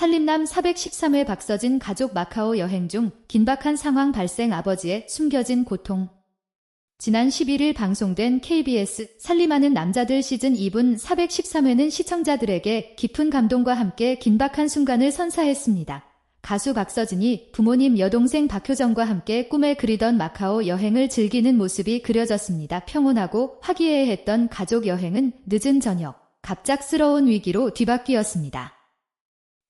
산림남 413회 박서진 가족 마카오 여행 중 긴박한 상황 발생 아버지의 숨겨진 고통. 지난 11일 방송된 KBS 살림하는 남자들 시즌 2분 413회는 시청자들에게 깊은 감동과 함께 긴박한 순간을 선사했습니다. 가수 박서진이 부모님 여동생 박효정과 함께 꿈에 그리던 마카오 여행을 즐기는 모습이 그려졌습니다. 평온하고 화기애애했던 가족 여행은 늦은 저녁, 갑작스러운 위기로 뒤바뀌었습니다.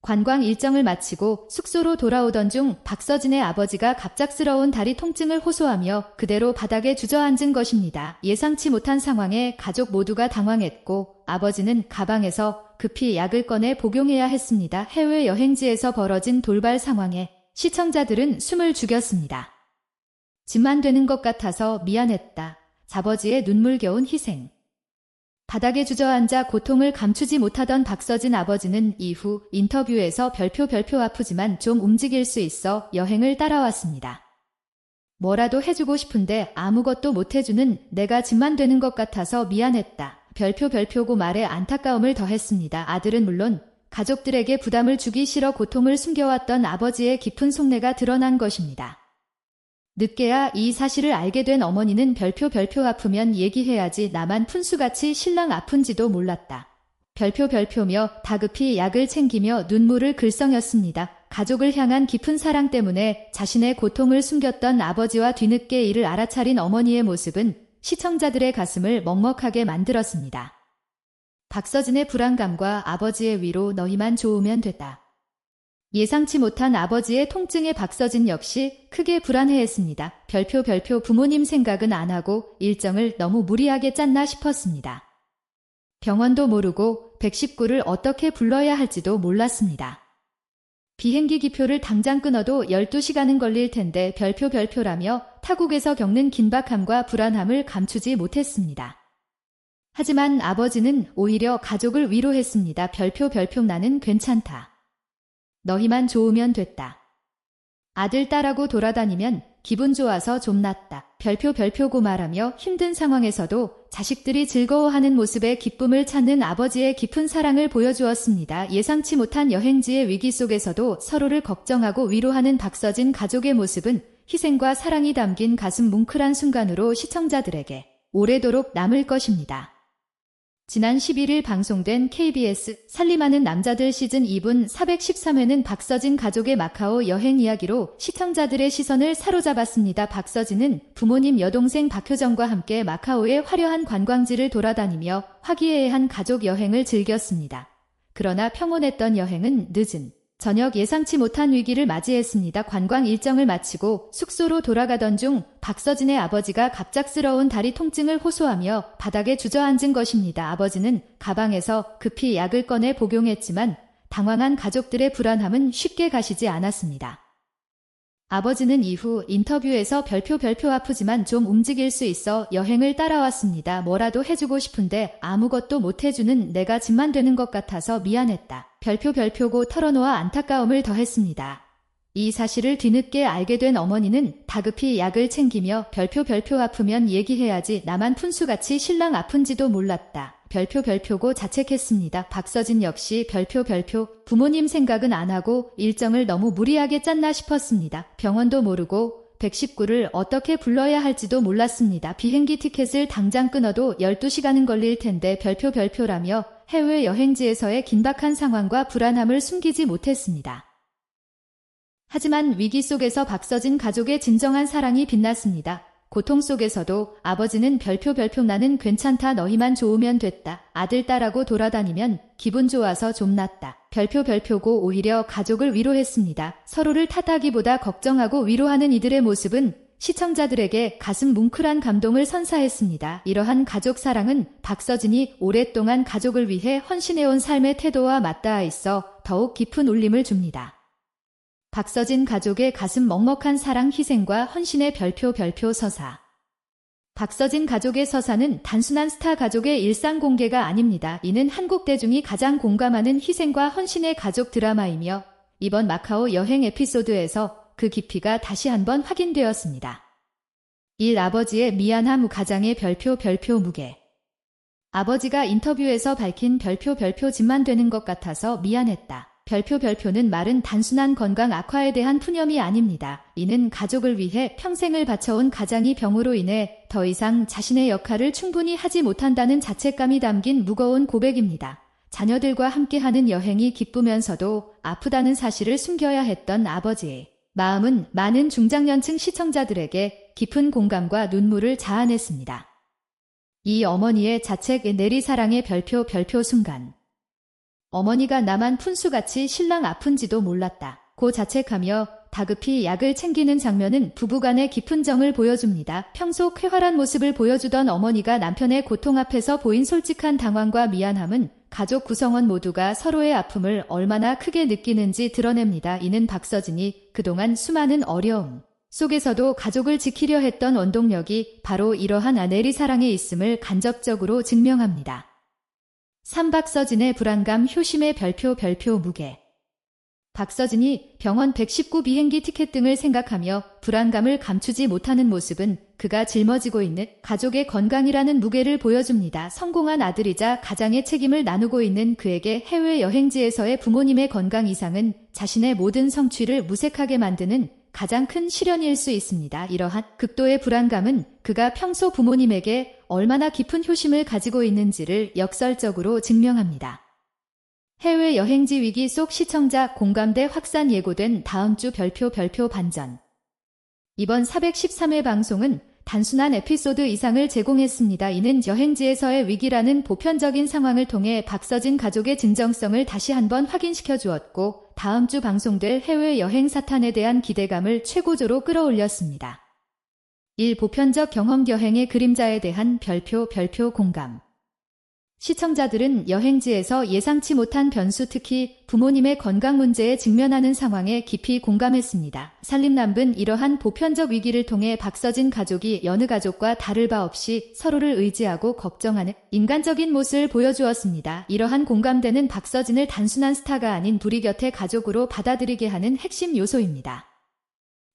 관광 일정을 마치고 숙소로 돌아오던 중 박서진의 아버지가 갑작스러운 다리 통증을 호소하며 그대로 바닥에 주저앉은 것입니다. 예상치 못한 상황에 가족 모두가 당황했고 아버지는 가방에서 급히 약을 꺼내 복용해야 했습니다. 해외 여행지에서 벌어진 돌발 상황에 시청자들은 숨을 죽였습니다. 집만 되는 것 같아서 미안했다. 아버지의 눈물겨운 희생. 바닥에 주저앉아 고통을 감추지 못하던 박서진 아버지는 이후 인터뷰에서 별표 별표 아프지만 좀 움직일 수 있어 여행을 따라왔습니다. 뭐라도 해주고 싶은데 아무것도 못해주는 내가 집만 되는 것 같아서 미안했다. 별표 별표고 말에 안타까움을 더했습니다. 아들은 물론 가족들에게 부담을 주기 싫어 고통을 숨겨왔던 아버지의 깊은 속내가 드러난 것입니다. 늦게야 이 사실을 알게 된 어머니는 별표 별표 아프면 얘기해야지 나만 푼수같이 신랑 아픈지도 몰랐다. 별표 별표며 다급히 약을 챙기며 눈물을 글썽였습니다. 가족을 향한 깊은 사랑 때문에 자신의 고통을 숨겼던 아버지와 뒤늦게 이를 알아차린 어머니의 모습은 시청자들의 가슴을 먹먹하게 만들었습니다. 박서진의 불안감과 아버지의 위로 너희만 좋으면 됐다. 예상치 못한 아버지의 통증에 박서진 역시 크게 불안해했습니다. 별표 별표 부모님 생각은 안 하고 일정을 너무 무리하게 짰나 싶었습니다. 병원도 모르고 119를 어떻게 불러야 할지도 몰랐습니다. 비행기 기표를 당장 끊어도 12시간은 걸릴 텐데 별표 별표라며 타국에서 겪는 긴박함과 불안함을 감추지 못했습니다. 하지만 아버지는 오히려 가족을 위로했습니다. 별표 별표 나는 괜찮다. 너희만 좋으면 됐다. 아들 딸하고 돌아다니면 기분 좋아서 좀 낫다. 별표 별표고 말하며 힘든 상황에서도 자식들이 즐거워하는 모습에 기쁨을 찾는 아버지의 깊은 사랑을 보여주었습니다. 예상치 못한 여행지의 위기 속에서도 서로를 걱정하고 위로하는 박서진 가족의 모습은 희생과 사랑이 담긴 가슴 뭉클한 순간으로 시청자들에게 오래도록 남을 것입니다. 지난 11일 방송된 KBS 살림하는 남자들 시즌 2분 413회는 박서진 가족의 마카오 여행 이야기로 시청자들의 시선을 사로잡았습니다. 박서진은 부모님 여동생 박효정과 함께 마카오의 화려한 관광지를 돌아다니며 화기애애한 가족 여행을 즐겼습니다. 그러나 평온했던 여행은 늦은 저녁 예상치 못한 위기를 맞이했습니다. 관광 일정을 마치고 숙소로 돌아가던 중 박서진의 아버지가 갑작스러운 다리 통증을 호소하며 바닥에 주저앉은 것입니다. 아버지는 가방에서 급히 약을 꺼내 복용했지만 당황한 가족들의 불안함은 쉽게 가시지 않았습니다. 아버지는 이후 인터뷰에서 별표 별표 아프지만 좀 움직일 수 있어 여행을 따라왔습니다. 뭐라도 해주고 싶은데 아무것도 못 해주는 내가 집만 되는 것 같아서 미안했다. 별표 별표고 털어놓아 안타까움을 더했습니다. 이 사실을 뒤늦게 알게 된 어머니는 다급히 약을 챙기며 별표 별표 아프면 얘기해야지 나만 푼수같이 신랑 아픈지도 몰랐다. 별표 별표고 자책했습니다. 박서진 역시 별표 별표 부모님 생각은 안 하고 일정을 너무 무리하게 짰나 싶었습니다. 병원도 모르고 119를 어떻게 불러야 할지도 몰랐습니다. 비행기 티켓을 당장 끊어도 12시간은 걸릴 텐데 별표 별표라며 해외 여행지에서의 긴박한 상황과 불안함을 숨기지 못했습니다. 하지만 위기 속에서 박서진 가족의 진정한 사랑이 빛났습니다. 고통 속에서도 아버지는 별표 별표 나는 괜찮다 너희만 좋으면 됐다. 아들 딸하고 돌아다니면 기분 좋아서 좀 낫다. 별표 별표고 오히려 가족을 위로했습니다. 서로를 탓하기보다 걱정하고 위로하는 이들의 모습은 시청자들에게 가슴 뭉클한 감동을 선사했습니다. 이러한 가족 사랑은 박서진이 오랫동안 가족을 위해 헌신해온 삶의 태도와 맞닿아 있어 더욱 깊은 울림을 줍니다. 박서진 가족의 가슴 먹먹한 사랑 희생과 헌신의 별표 별표 서사. 박서진 가족의 서사는 단순한 스타 가족의 일상 공개가 아닙니다. 이는 한국 대중이 가장 공감하는 희생과 헌신의 가족 드라마이며 이번 마카오 여행 에피소드에서 그 깊이가 다시 한번 확인되었습니다. 1. 아버지의 미안함 가장의 별표 별표 무게. 아버지가 인터뷰에서 밝힌 별표 별표 집만 되는 것 같아서 미안했다. 별표 별표는 말은 단순한 건강 악화에 대한 푸념이 아닙니다. 이는 가족을 위해 평생을 바쳐온 가장이 병으로 인해 더 이상 자신의 역할을 충분히 하지 못한다는 자책감이 담긴 무거운 고백입니다. 자녀들과 함께하는 여행이 기쁘면서도 아프다는 사실을 숨겨야 했던 아버지의 마음은 많은 중장년층 시청자들에게 깊은 공감과 눈물을 자아냈습니다. 이 어머니의 자책 내리사랑의 별표 별표 순간 어머니가 나만 푼수같이 신랑 아픈지도 몰랐다. 고 자책하며 다급히 약을 챙기는 장면은 부부간의 깊은 정을 보여줍니다. 평소 쾌활한 모습을 보여주던 어머니가 남편의 고통 앞에서 보인 솔직한 당황과 미안함은 가족 구성원 모두가 서로의 아픔을 얼마나 크게 느끼는지 드러냅니다. 이는 박서진이 그동안 수많은 어려움 속에서도 가족을 지키려 했던 원동력이 바로 이러한 아내리 사랑에 있음을 간접적으로 증명합니다. 삼박서진의 불안감 효심의 별표 별표 무게 박서진이 병원 119 비행기 티켓 등을 생각하며 불안감을 감추지 못하는 모습은 그가 짊어지고 있는 가족의 건강이라는 무게를 보여줍니다. 성공한 아들이자 가장의 책임을 나누고 있는 그에게 해외 여행지에서의 부모님의 건강 이상은 자신의 모든 성취를 무색하게 만드는 가장 큰 시련일 수 있습니다. 이러한 극도의 불안감은 그가 평소 부모님에게 얼마나 깊은 효심을 가지고 있는지를 역설적으로 증명합니다. 해외 여행지 위기 속 시청자 공감대 확산 예고된 다음 주 별표 별표 반전. 이번 413회 방송은 단순한 에피소드 이상을 제공했습니다. 이는 여행지에서의 위기라는 보편적인 상황을 통해 박서진 가족의 진정성을 다시 한번 확인시켜 주었고 다음 주 방송될 해외 여행 사탄에 대한 기대감을 최고조로 끌어올렸습니다. 1. 보편적 경험 여행의 그림자에 대한 별표 별표 공감 시청자들은 여행지에서 예상치 못한 변수 특히 부모님의 건강 문제에 직면하는 상황에 깊이 공감했습니다. 산림남은 이러한 보편적 위기를 통해 박서진 가족이 여느 가족과 다를 바 없이 서로를 의지하고 걱정하는 인간적인 모습을 보여주었습니다. 이러한 공감대는 박서진을 단순한 스타가 아닌 불이 곁에 가족으로 받아들이게 하는 핵심 요소입니다.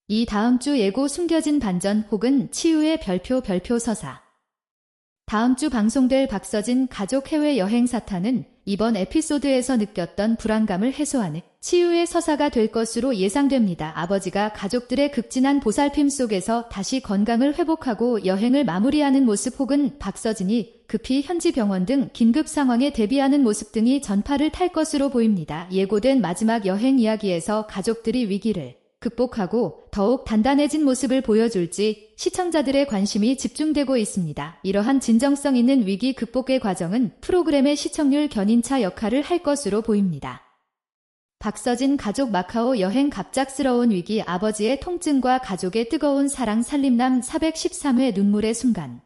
이 다음 주 예고 숨겨진 반전 혹은 치유의 별표 별표 서사 다음 주 방송될 박서진 가족 해외 여행 사탄은 이번 에피소드에서 느꼈던 불안감을 해소하는 치유의 서사가 될 것으로 예상됩니다. 아버지가 가족들의 극진한 보살핌 속에서 다시 건강을 회복하고 여행을 마무리하는 모습 혹은 박서진이 급히 현지 병원 등 긴급 상황에 대비하는 모습 등이 전파를 탈 것으로 보입니다. 예고된 마지막 여행 이야기에서 가족들이 위기를 극복하고 더욱 단단해진 모습을 보여줄지 시청자들의 관심이 집중되고 있습니다. 이러한 진정성 있는 위기 극복의 과정은 프로그램의 시청률 견인차 역할을 할 것으로 보입니다. 박서진 가족 마카오 여행 갑작스러운 위기 아버지의 통증과 가족의 뜨거운 사랑 살림남 413회 눈물의 순간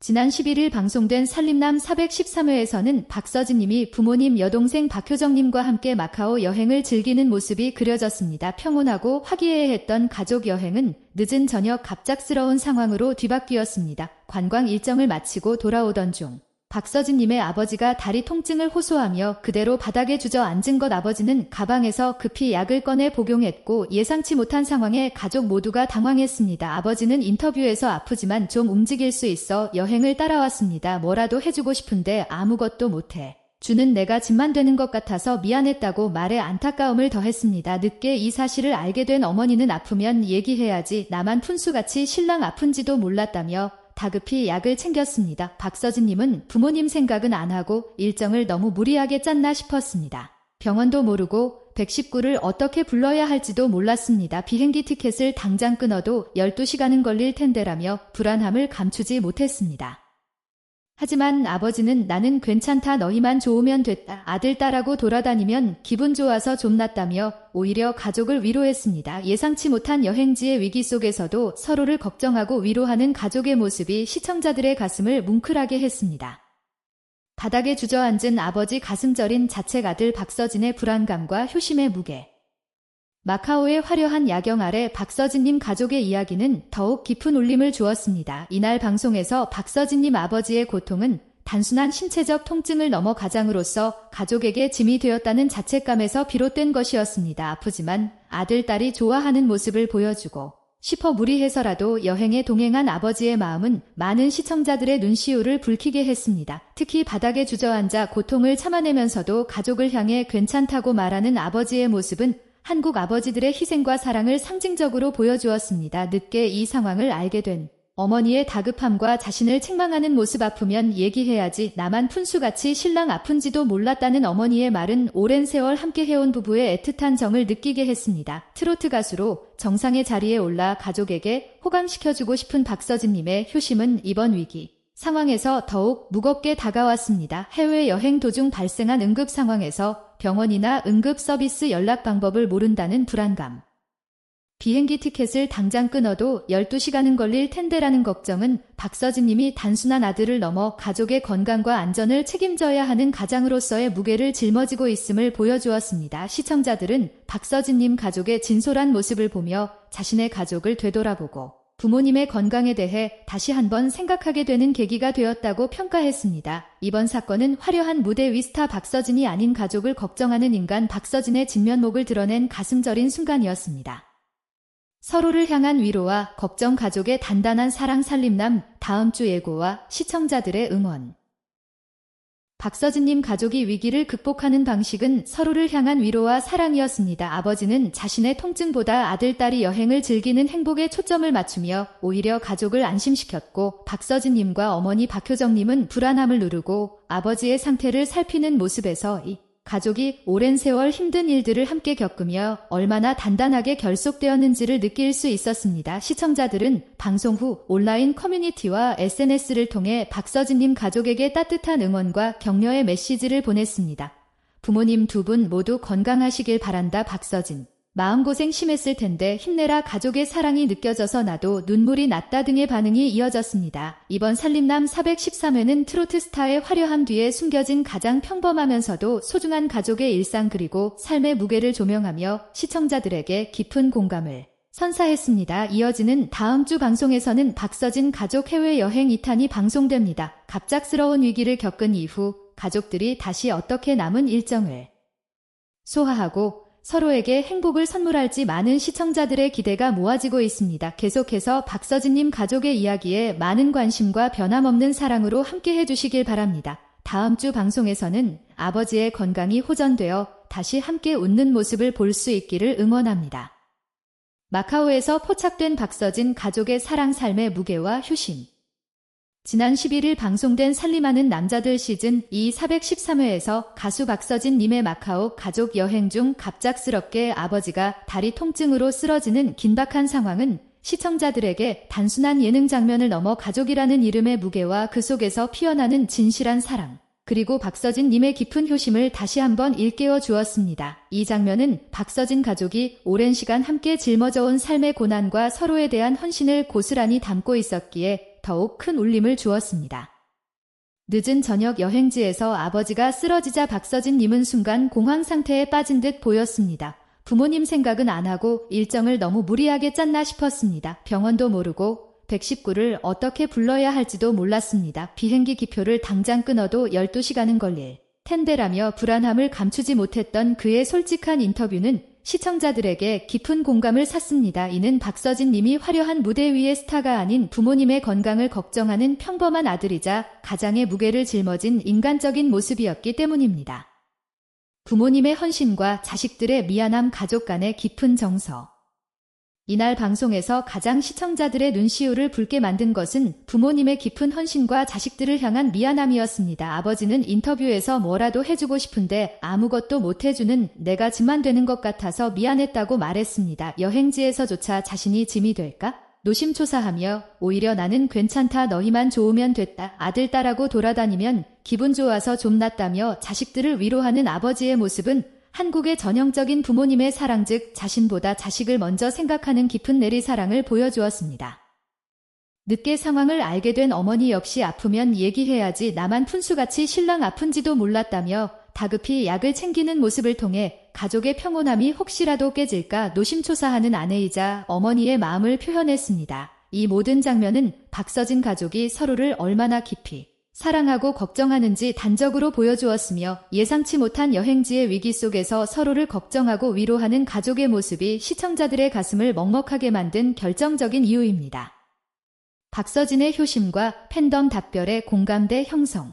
지난 11일 방송된 살림남 413회에서는 박서진님이 부모님 여동생 박효정님과 함께 마카오 여행을 즐기는 모습이 그려졌습니다. 평온하고 화기애애했던 가족 여행은 늦은 저녁 갑작스러운 상황으로 뒤바뀌었습니다. 관광 일정을 마치고 돌아오던 중 박서진님의 아버지가 다리 통증을 호소하며 그대로 바닥에 주저앉은 것 아버지는 가방에서 급히 약을 꺼내 복용했고 예상치 못한 상황에 가족 모두가 당황했습니다. 아버지는 인터뷰에서 아프지만 좀 움직일 수 있어 여행을 따라왔습니다. 뭐라도 해주고 싶은데 아무것도 못해. 주는 내가 짐만 되는 것 같아서 미안했다고 말에 안타까움을 더했습니다. 늦게 이 사실을 알게 된 어머니는 아프면 얘기해야지 나만 푼수같이 신랑 아픈지도 몰랐다며 다급히 약을 챙겼습니다. 박서진님은 부모님 생각은 안 하고 일정을 너무 무리하게 짰나 싶었습니다. 병원도 모르고 119를 어떻게 불러야 할지도 몰랐습니다. 비행기 티켓을 당장 끊어도 12시간은 걸릴 텐데라며 불안함을 감추지 못했습니다. 하지만 아버지는 나는 괜찮다 너희만 좋으면 됐다. 아들 딸하고 돌아다니면 기분 좋아서 좀 낫다며 오히려 가족을 위로했습니다. 예상치 못한 여행지의 위기 속에서도 서로를 걱정하고 위로하는 가족의 모습이 시청자들의 가슴을 뭉클하게 했습니다. 바닥에 주저앉은 아버지 가슴 저린 자책 아들 박서진의 불안감과 효심의 무게. 마카오의 화려한 야경 아래 박서진님 가족의 이야기는 더욱 깊은 울림을 주었습니다. 이날 방송에서 박서진님 아버지의 고통은 단순한 신체적 통증을 넘어 가장으로서 가족에게 짐이 되었다는 자책감에서 비롯된 것이었습니다. 아프지만 아들, 딸이 좋아하는 모습을 보여주고 싶어 무리해서라도 여행에 동행한 아버지의 마음은 많은 시청자들의 눈시울을 붉히게 했습니다. 특히 바닥에 주저앉아 고통을 참아내면서도 가족을 향해 괜찮다고 말하는 아버지의 모습은 한국 아버지들의 희생과 사랑을 상징적으로 보여주었습니다. 늦게 이 상황을 알게 된 어머니의 다급함과 자신을 책망하는 모습 아프면 얘기해야지 나만 푼수같이 신랑 아픈지도 몰랐다는 어머니의 말은 오랜 세월 함께 해온 부부의 애틋한 정을 느끼게 했습니다. 트로트 가수로 정상의 자리에 올라 가족에게 호강시켜주고 싶은 박서진님의 효심은 이번 위기 상황에서 더욱 무겁게 다가왔습니다. 해외여행 도중 발생한 응급 상황에서 병원이나 응급 서비스 연락 방법을 모른다는 불안감. 비행기 티켓을 당장 끊어도 12시간은 걸릴 텐데라는 걱정은 박서진 님이 단순한 아들을 넘어 가족의 건강과 안전을 책임져야 하는 가장으로서의 무게를 짊어지고 있음을 보여주었습니다. 시청자들은 박서진 님 가족의 진솔한 모습을 보며 자신의 가족을 되돌아보고 부모님의 건강에 대해 다시 한번 생각하게 되는 계기가 되었다고 평가했습니다. 이번 사건은 화려한 무대 위 스타 박서진이 아닌 가족을 걱정하는 인간 박서진의 진면목을 드러낸 가슴 저린 순간이었습니다. 서로를 향한 위로와 걱정 가족의 단단한 사랑 살림남 다음 주 예고와 시청자들의 응원. 박서진님 가족이 위기를 극복하는 방식은 서로를 향한 위로와 사랑이었습니다. 아버지는 자신의 통증보다 아들, 딸이 여행을 즐기는 행복에 초점을 맞추며 오히려 가족을 안심시켰고 박서진님과 어머니 박효정님은 불안함을 누르고 아버지의 상태를 살피는 모습에서 이 가족이 오랜 세월 힘든 일들을 함께 겪으며 얼마나 단단하게 결속되었는지를 느낄 수 있었습니다. 시청자들은 방송 후 온라인 커뮤니티와 SNS를 통해 박서진님 가족에게 따뜻한 응원과 격려의 메시지를 보냈습니다. 부모님 두 분 모두 건강하시길 바란다 박서진. 마음고생 심했을 텐데 힘내라 가족의 사랑이 느껴져서 나도 눈물이 났다 등의 반응이 이어졌습니다. 이번 살림남 413회는 트로트 스타의 화려함 뒤에 숨겨진 가장 평범하면서도 소중한 가족의 일상 그리고 삶의 무게를 조명하며 시청자들에게 깊은 공감을 선사했습니다. 이어지는 다음 주 방송에서는 박서진 가족 해외여행 2탄이 방송됩니다. 갑작스러운 위기를 겪은 이후 가족들이 다시 어떻게 남은 일정을 소화하고 서로에게 행복을 선물할지 많은 시청자들의 기대가 모아지고 있습니다. 계속해서 박서진님 가족의 이야기에 많은 관심과 변함없는 사랑으로 함께 해주시길 바랍니다. 다음 주 방송에서는 아버지의 건강이 호전되어 다시 함께 웃는 모습을 볼 수 있기를 응원합니다. 마카오에서 포착된 박서진 가족의 사랑 삶의 무게와 효심. 지난 11일 방송된 살림하는 남자들 시즌 2 413회에서 가수 박서진 님의 마카오 가족 여행 중 갑작스럽게 아버지가 다리 통증으로 쓰러지는 긴박한 상황은 시청자들에게 단순한 예능 장면을 넘어 가족이라는 이름의 무게와 그 속에서 피어나는 진실한 사랑, 그리고 박서진 님의 깊은 효심을 다시 한번 일깨워 주었습니다. 이 장면은 박서진 가족이 오랜 시간 함께 짊어져 온 삶의 고난과 서로에 대한 헌신을 고스란히 담고 있었기에 더욱 큰 울림을 주었습니다. 늦은 저녁 여행지에서 아버지가 쓰러지자 박서진님은 순간 공황 상태에 빠진 듯 보였습니다. 부모님 생각은 안 하고 일정을 너무 무리하게 짰나 싶었습니다. 병원도 모르고 119를 어떻게 불러야 할지도 몰랐습니다. 비행기 기표를 당장 끊어도 12시간은 걸릴 텐데라며 불안함을 감추지 못했던 그의 솔직한 인터뷰는 시청자들에게 깊은 공감을 샀습니다. 이는 박서진 님이 화려한 무대 위의 스타가 아닌 부모님의 건강을 걱정하는 평범한 아들이자 가장의 무게를 짊어진 인간적인 모습이었기 때문입니다. 부모님의 헌신과 자식들의 미안함 가족 간의 깊은 정서. 이날 방송에서 가장 시청자들의 눈시울을 붉게 만든 것은 부모님의 깊은 헌신과 자식들을 향한 미안함이었습니다. 아버지는 인터뷰에서 뭐라도 해주고 싶은데 아무것도 못 해주는 내가 짐만 되는 것 같아서 미안했다고 말했습니다. 여행지에서조차 자신이 짐이 될까? 노심초사하며 오히려 나는 괜찮다 너희만 좋으면 됐다 아들 딸하고 돌아다니면 기분 좋아서 좀 낫다며 자식들을 위로하는 아버지의 모습은 한국의 전형적인 부모님의 사랑 즉 자신보다 자식을 먼저 생각하는 깊은 내리 사랑을 보여주었습니다. 늦게 상황을 알게 된 어머니 역시 아프면 얘기해야지 나만 푼수같이 신랑 아픈지도 몰랐다며 다급히 약을 챙기는 모습을 통해 가족의 평온함이 혹시라도 깨질까 노심초사하는 아내이자 어머니의 마음을 표현했습니다. 이 모든 장면은 박서진 가족이 서로를 얼마나 깊이 사랑하고 걱정하는지 단적으로 보여주었으며 예상치 못한 여행지의 위기 속에서 서로를 걱정하고 위로하는 가족의 모습이 시청자들의 가슴을 먹먹하게 만든 결정적인 이유입니다. 박서진의 효심과 팬덤 답변의 공감대 형성.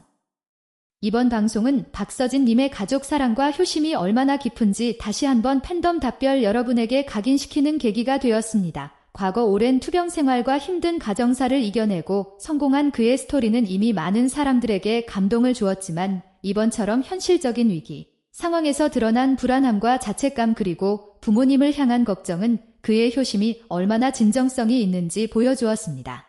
이번 방송은 박서진님의 가족 사랑과 효심이 얼마나 깊은지 다시 한번 팬덤 답변 여러분에게 각인시키는 계기가 되었습니다. 과거 오랜 투병 생활과 힘든 가정사를 이겨내고 성공한 그의 스토리는 이미 많은 사람들에게 감동을 주었지만 이번처럼 현실적인 위기, 상황에서 드러난 불안함과 자책감 그리고 부모님을 향한 걱정은 그의 효심이 얼마나 진정성이 있는지 보여주었습니다.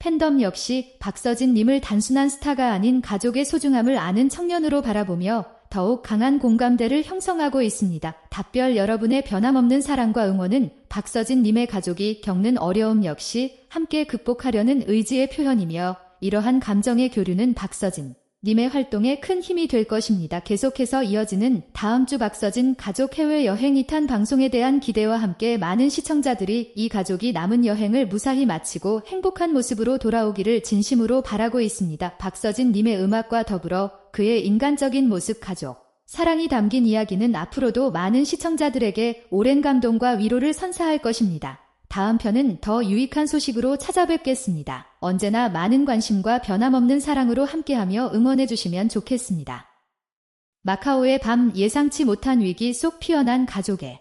팬덤 역시 박서진님을 단순한 스타가 아닌 가족의 소중함을 아는 청년으로 바라보며 더욱 강한 공감대를 형성하고 있습니다. 답별 여러분의 변함없는 사랑과 응원은 박서진님의 가족이 겪는 어려움 역시 함께 극복하려는 의지의 표현이며 이러한 감정의 교류는 박서진 님의 활동에 큰 힘이 될 것입니다. 계속해서 이어지는 다음 주 박서진 가족 해외 여행 2탄 방송에 대한 기대와 함께 많은 시청자들이 이 가족이 남은 여행을 무사히 마치고 행복한 모습으로 돌아오기를 진심으로 바라고 있습니다. 박서진 님의 음악과 더불어 그의 인간적인 모습 가족, 사랑이 담긴 이야기는 앞으로도 많은 시청자들에게 오랜 감동과 위로를 선사할 것입니다. 다음 편은 더 유익한 소식으로 찾아뵙겠습니다. 언제나 많은 관심과 변함없는 사랑으로 함께하며 응원해주시면 좋겠습니다. 마카오의 밤 예상치 못한 위기 속 피어난 가족의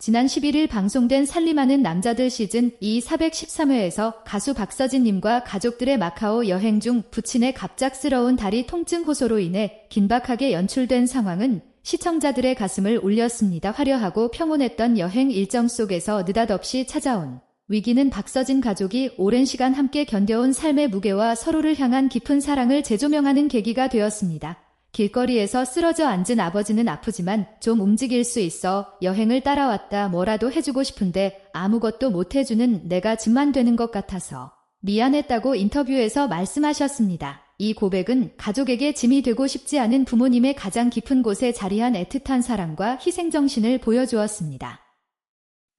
지난 11일 방송된 살림하는 남자들 시즌 2 413회에서 가수 박서진님과 가족들의 마카오 여행 중 부친의 갑작스러운 다리 통증 호소로 인해 긴박하게 연출된 상황은 시청자들의 가슴을 울렸습니다. 화려하고 평온했던 여행 일정 속에서 느닷없이 찾아온 위기는 박서진 가족이 오랜 시간 함께 견뎌온 삶의 무게와 서로를 향한 깊은 사랑을 재조명하는 계기가 되었습니다. 길거리에서 쓰러져 앉은 아버지는 아프지만 좀 움직일 수 있어 여행을 따라왔다 뭐라도 해주고 싶은데 아무것도 못 해주는 내가 짐만 되는 것 같아서 미안했다고 인터뷰에서 말씀하셨습니다. 이 고백은 가족에게 짐이 되고 싶지 않은 부모님의 가장 깊은 곳에 자리한 애틋한 사랑과 희생정신을 보여주었습니다.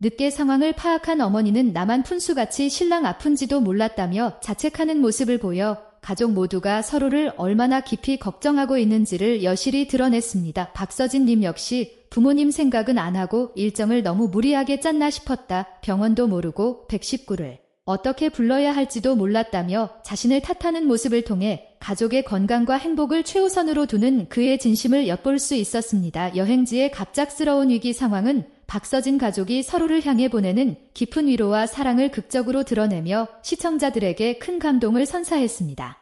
늦게 상황을 파악한 어머니는 나만 푼수같이 신랑 아픈지도 몰랐다며 자책하는 모습을 보여 가족 모두가 서로를 얼마나 깊이 걱정하고 있는지를 여실히 드러냈습니다. 박서진 님 역시 부모님 생각은 안 하고 일정을 너무 무리하게 짰나 싶었다. 병원도 모르고 119를 어떻게 불러야 할지도 몰랐다며 자신을 탓하는 모습을 통해 가족의 건강과 행복을 최우선으로 두는 그의 진심을 엿볼 수 있었습니다. 여행지의 갑작스러운 위기 상황은 박서진 가족이 서로를 향해 보내는 깊은 위로와 사랑을 극적으로 드러내며 시청자들에게 큰 감동을 선사했습니다.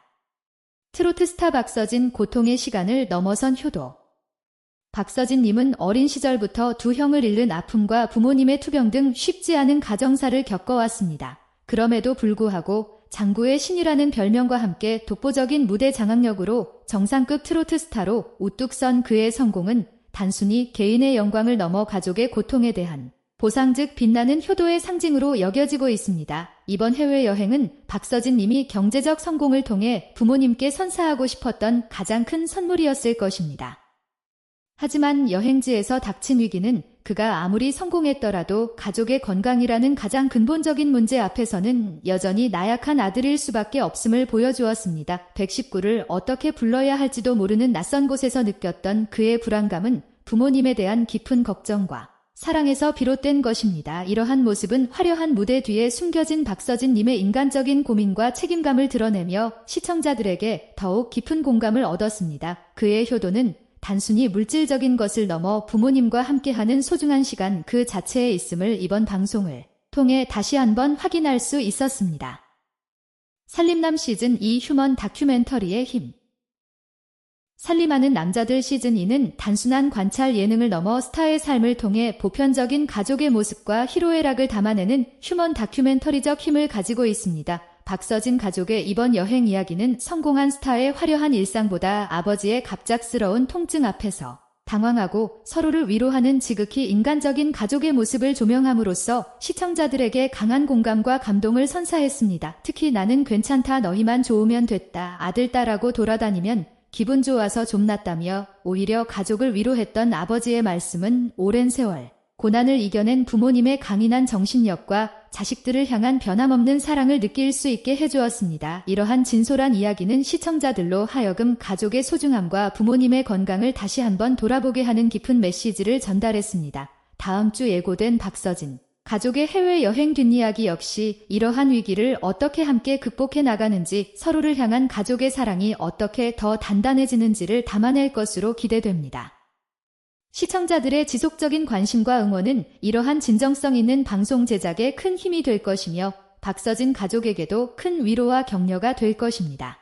트로트 스타 박서진 고통의 시간을 넘어선 효도. 박서진님은 어린 시절부터 두 형을 잃는 아픔과 부모님의 투병 등 쉽지 않은 가정사를 겪어왔습니다. 그럼에도 불구하고 장구의 신이라는 별명과 함께 독보적인 무대 장악력으로 정상급 트로트 스타로 우뚝 선 그의 성공은 단순히 개인의 영광을 넘어 가족의 고통에 대한 보상 즉 빛나는 효도의 상징으로 여겨지고 있습니다. 이번 해외여행은 박서진 님이 경제적 성공을 통해 부모님께 선사하고 싶었던 가장 큰 선물이었을 것입니다. 하지만 여행지에서 닥친 위기는 그가 아무리 성공했더라도 가족의 건강이라는 가장 근본적인 문제 앞에서는 여전히 나약한 아들일 수밖에 없음을 보여주었습니다. 119를 어떻게 불러야 할지도 모르는 낯선 곳에서 느꼈던 그의 불안감은 부모님에 대한 깊은 걱정과 사랑에서 비롯된 것입니다. 이러한 모습은 화려한 무대 뒤에 숨겨진 박서진 님의 인간적인 고민과 책임감을 드러내며 시청자들에게 더욱 깊은 공감을 얻었습니다. 그의 효도는 단순히 물질적인 것을 넘어 부모님과 함께하는 소중한 시간 그 자체에 있음을 이번 방송을 통해 다시 한번 확인할 수 있었습니다. 살림남 시즌 2 휴먼 다큐멘터리의 힘 살림하는 남자들 시즌 2는 단순한 관찰 예능을 넘어 스타의 삶을 통해 보편적인 가족의 모습과 희로애락을 담아내는 휴먼 다큐멘터리적 힘을 가지고 있습니다. 박서진 가족의 이번 여행 이야기는 성공한 스타의 화려한 일상보다 아버지의 갑작스러운 통증 앞에서 당황하고 서로를 위로하는 지극히 인간적인 가족의 모습을 조명함으로써 시청자들에게 강한 공감과 감동을 선사했습니다. 특히 나는 괜찮다 너희만 좋으면 됐다 아들 딸하고 돌아다니면 기분 좋아서 좀 낫다며 오히려 가족을 위로했던 아버지의 말씀은 오랜 세월 고난을 이겨낸 부모님의 강인한 정신력과 자식들을 향한 변함없는 사랑을 느낄 수 있게 해주었습니다. 이러한 진솔한 이야기는 시청자들로 하여금 가족의 소중함과 부모님의 건강을 다시 한번 돌아보게 하는 깊은 메시지를 전달했습니다. 다음 주 예고된 박서진. 가족의 해외여행 뒷이야기 역시 이러한 위기를 어떻게 함께 극복해 나가는지 서로를 향한 가족의 사랑이 어떻게 더 단단해지는지를 담아낼 것으로 기대됩니다. 시청자들의 지속적인 관심과 응원은 이러한 진정성 있는 방송 제작에 큰 힘이 될 것이며 박서진 가족에게도 큰 위로와 격려가 될 것입니다.